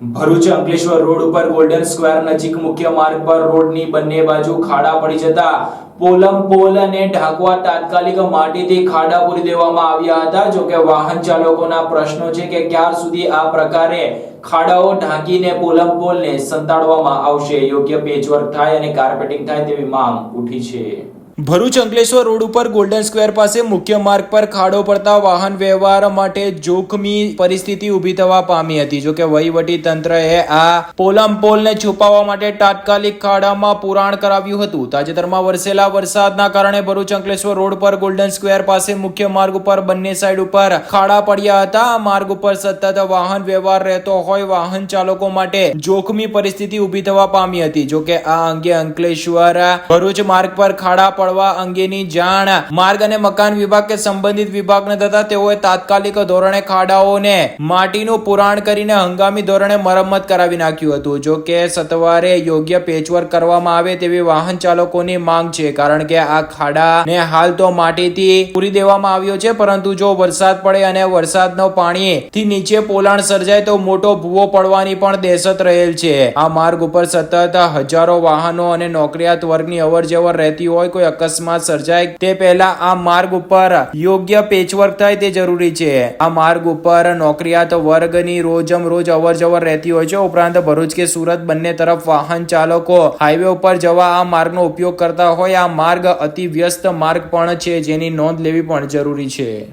Bharuch Ankleshwar road ઉપર golden square નજીક મુખ્ય માર્ગ પર રોડની બંને બાજુ ખાડા પડી જતા પોલમ પોલ અને ઢાંકવા તાત્કાલિક માટીથી ખાડા પૂરી દેવામાં આવ્યા હતા. જો કે વાહન ચાલકોના પ્રશ્નો છે કે ક્યાર સુધી આ પ્રકારે ખાડાઓ ઢાંકીને પોલમ પોલને સંતાડવામાં આવશે? યોગ્ય પેચવર્ક થાય અને કાર્પેટિંગ થાય તેવી માંગ ઉઠી છે. ભરૂચ અંકલેશ્વર રોડ ઉપર ગોલ્ડન સ્ક્વેર પાસે મુખ્ય માર્ગ પર ખાડો પડતા વાહન વ્યવહાર માટે જોખમી પરિસ્થિતિ ઊભી થવા પામી હતી. જોકે વહીવટી તંત્રએ આ પોલમ પોલને છુપાવવા માટે તાત્કાલિક ખાડામાં પુરાણ કરાવ્યું હતું. તાજેતરમાં વરસેલા વરસાદના કારણે ભરૂચ અંકલેશ્વર રોડ પર ગોલ્ડન સ્ક્વેર પાસે મુખ્ય માર્ગ ઉપર બંને સાઈડ ઉપર ખાડા પડ્યા હતા. આ માર્ગ ઉપર સતત વાહન વ્યવહાર રહેતો હોય વાહન ચાલકો માટે જોખમી પરિસ્થિતિ ઊભી થવા પામી હતી. જોકે આ અંગે અંકલેશ્વર ભરૂચ માર્ગ પર ખાડા પડવા અંગેની જાણ. માર્ગ અને મકાન વિભાગ કે સંબંધિત વિભાગને થતા તેઓએ તાત્કાલિક ધોરણે ખાડાઓને માટીનું પુરાણ કરીને હંગામી ધોરણે મરમ્મત કરાવી નાખ્યું હતું. જો કે સત્વરે યોગ્ય પેચવર્ક કરવામાં આવે તેવી વાહન ચાલકોની માંગ છે. કારણ કે આ ખાડાને હાલ તો માટીથી પૂરી દેવામાં આવ્યો છે. પરંતુ જો વરસાદ પડે અને વરસાદનો પાણી થી નીચે પોલાણ સર્જાય તો મોટો ભૂવો પડવાની પણ દહેશત રહેલ છે. આ માર્ગ ઉપર સતત હજારો વાહનો અને નોકરિયાત વર્ગની અવર રહેતી હોય કોઈ અકસ્માત સર્જાય તે પહેલા આ માર્ગ ઉપર યોગ્ય પેચવર્ક થાય તે જરૂરી છે. આ માર્ગ ઉપર નોકરિયાત વર્ગની રોજમ રોજ અવર જવર રહેતી હોય છે. ઉપરાંત ભરૂચ કે સુરત બંને તરફ વાહન ચાલકો હાઈવે ઉપર જવા આ માર્ગનો ઉપયોગ કરતા હોય. આ માર્ગ અતિ વ્યસ્ત માર્ગ પણ છે. જેની નોંધ લેવી પણ જરૂરી છે.